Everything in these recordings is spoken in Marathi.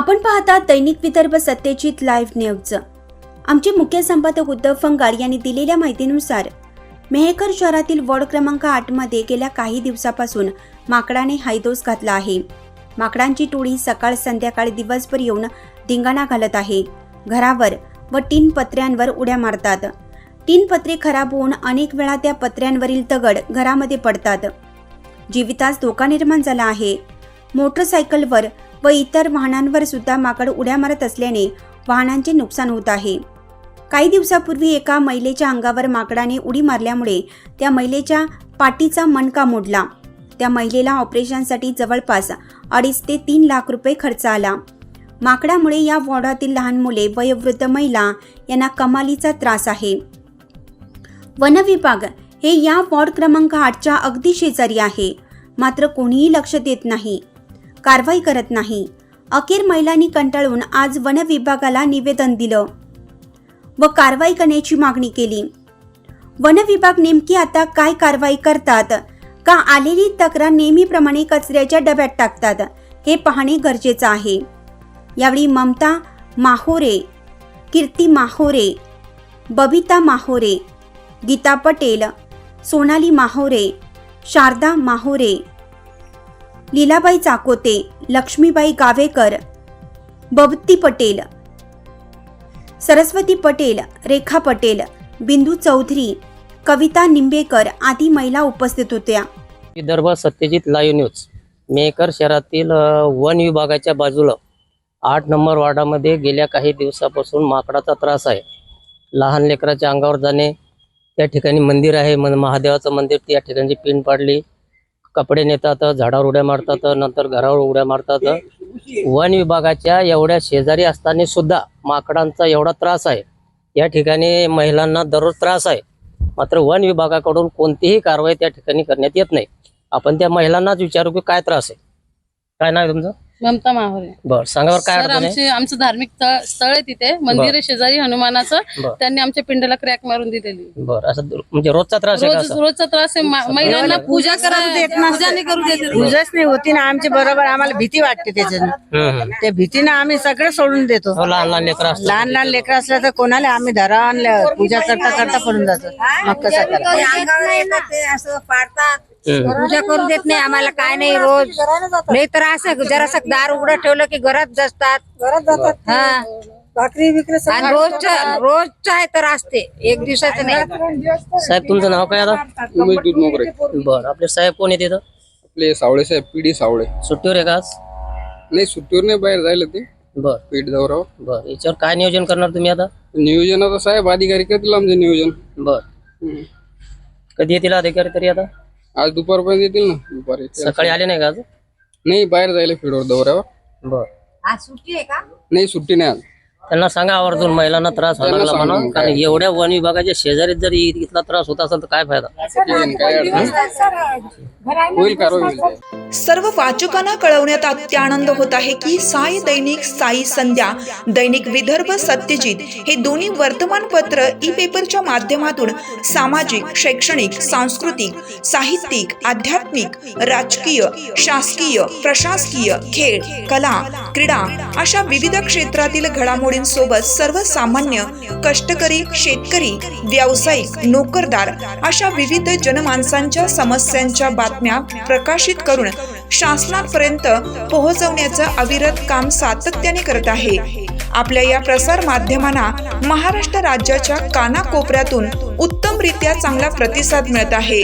आपण पाहता दैनिक विदर्भ सत्यजित लाईव्ह न्यूज आमचे मुख्य संपादक उद्धव फंगार यांनी दिलेल्या माहितीनुसार मेहकर शहरातील वॉर्ड क्रमांक आठमध्ये गेल्या काही दिवसापासून माकडाने हायदोस घातला आहे. माकडांची टोळी सकाळ संध्याकाळ दिवसभर येऊन धिंगाणा घालत आहे. घरावर व टीन पत्र्यांवर उड्या मारतात. टीन पत्रे खराब होऊन अनेक वेळा त्या पत्र्यांवरील दगड घरामध्ये पडतात. जीवितास धोका निर्माण झाला आहे. मोटरसायकलवर व इतर वाहनांवर सुद्धा माकड उड्या मारत असल्याने वाहनांचे नुकसान होत आहे. काही दिवसापूर्वी एका महिलेच्या अंगावर माकडाने उडी मारल्यामुळे त्या महिलेच्या पाठीचा मणका मोडला. त्या महिलेला ऑपरेशनसाठी जवळपास अडीच ते तीन लाख रुपये खर्च आला. माकडामुळे या वॉर्डातील लहान मुले वयोवृद्ध महिला यांना कमालीचा त्रास आहे. वन विभाग हे या वॉर्ड क्रमांक आठच्या अगदी शेजारी आहे. मात्र कोणीही लक्ष देत नाही. कारवाई करत नाही. अखेर महिलांनी कंटाळून आज वन विभागाला निवेदन दिलं व कारवाई करण्याची मागणी केली. वन विभाग नेमकी आता काय कारवाई करतात? का आलेली तक्रार नेहमीप्रमाणे कचऱ्याच्या डब्यात टाकतात? हे पाहणे गरजेचं आहे. यावेळी ममता माहोरे कीर्ती माहोरे बबिता माहोरे गीता पटेल सोनाली माहोरे शारदा माहोरे लीलाबाई चाकोते लक्ष्मीबाई गावेकर बबती पटेल सरस्वती पटेल रेखा पटेल बिंदू चौधरी कविता निंबेकर आदी महिला उपस्थित होत्या. Vidarbha Satyajit live news maker शहरातील वन विभागाच्या बाजूला आठ नंबर वार्डामध्ये गेल्या काही दिवसापासून माकडाचा त्रास आहे. लहान लेकराच्या अंगावर जाणे त्या ठिकाणी मंदिर आहे. मन महादेवाचं मंदिर त्या ठिकाणी पिंड पाडली. कपडे नेतात झाडावर उड्या मारतात नंतर घरावर उड्या मारतात. वन विभागाच्या एवढ्या शेजारी असताना सुद्धा माकडांचा एवढा त्रास आहे. या ठिकाणी महिलांना दररोज त्रास आहे. मात्र वन विभागाकडून कोणतीही कारवाई त्या ठिकाणी करण्यात येत नाही. आपण त्या महिलांनाच विचारू की काय त्रास आहे? काय नाव तुमचं? ममता माहोरे. बर सांगा बरं काय सर अडचण आहे? आमचे आमचं धार्मिक तळ- स्थळ आहे तिथे. मंदिर आहे शेजारी हनुमानाचं. बर. त्यांनी आमच्या पिंडाला क्रॅक मारून दिलेली. बर असं दु- म्हणजे रोजचा त्रास आहे का रोज असं? रोजचा त्रास आहे. मा- महिलांना पूजा करा पूजा नाही करू देत पूजाच नाही होती. ना आमच्या बरोबर आम्हाला भीती वाटते त्याच्यानं हम्म, हम्म. त्या भीतीनं आम्ही सगळं सोडून देतो. हो, लहान लहान लेकरं असतात. लहान लहान लेकर असलं तर कोणाला आम्ही धरा आणलं पूजा करता करता पडून जातो. मग कसं करा हम्म. पूजा करू देत नाही आम्हाला काय नाही रोज. नाही तर असं जरासं दार उघडं ठेवलं की घरात जातात हा. भाकरी बिकरी आणि रोजचं आहे तर असते एक दिवसाचं नाही. साहेब तुमचं नाव काय आता? उमेश दूध मोगरे. बर आपले साहेब कोण येते इथं? आपले सावळे साहेब पिढी सावळे. सुट्टीवर आहे का आज? नाही सुट्टीवर नाही बाहेर जायला ते. बर. पीठ दौरावर. बर याच्यावर काय नियोजन करणार तुम्ही आता? नियोजनाचं साहेब अधिकारी करतील आमचं नियोजन. बर. कधी येतील अधिकारी तरी आता? आज दुपारपर्यंत येतील ना? दुपारी. सकाळी आले नाही का आज? नाही बाहेर जायला फील्डवर दौऱ्यावर. बर. आज सुट्टी आहे का? नाही सुट्टी नाही आज. त्यांना सांगा आवर्जून महिलांना त्रास व्हायला लागला म्हणून. कारण एवढ्या वन विभागाच्या शेजारीच जरी इथला त्रास होत असेल तर काय फायदा. सर्व वाचकांना कळवण्यात अत्य आनंद होत आहे की साई दैनिक साई संध्या दैनिक विदर्भ सत्यजित हे दोन्ही वर्तमानपत्र ई पेपरच्या माध्यमातून सामाजिक शैक्षणिक सांस्कृतिक साहित्यिक आध्यात्मिक राजकीय शासकीय प्रशासकीय खेळ कला क्रीडा अशा विविध क्षेत्रातील घडामोडींसोबत सर्वसामान्य कष्टकरी शेतकरी व्यावसायिक नोकरदार अशा विविध जनमानसांच्या समस्यांच्या बातम्या प्रकाशित करून शासनापर्यंत पोहोचवण्याचं अविरत काम सातत्याने करत आहे. आपल्या या प्रसार माध्यमांना महाराष्ट्र राज्याच्या कानाकोपऱ्यातून उत्तमरित्या चांगला प्रतिसाद मिळत आहे.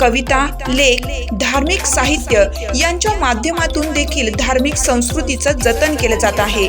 कविता लेख धार्मिक साहित्य यांच्या माध्यमातून देखील धार्मिक संस्कृतीचं जतन केलं जात आहे.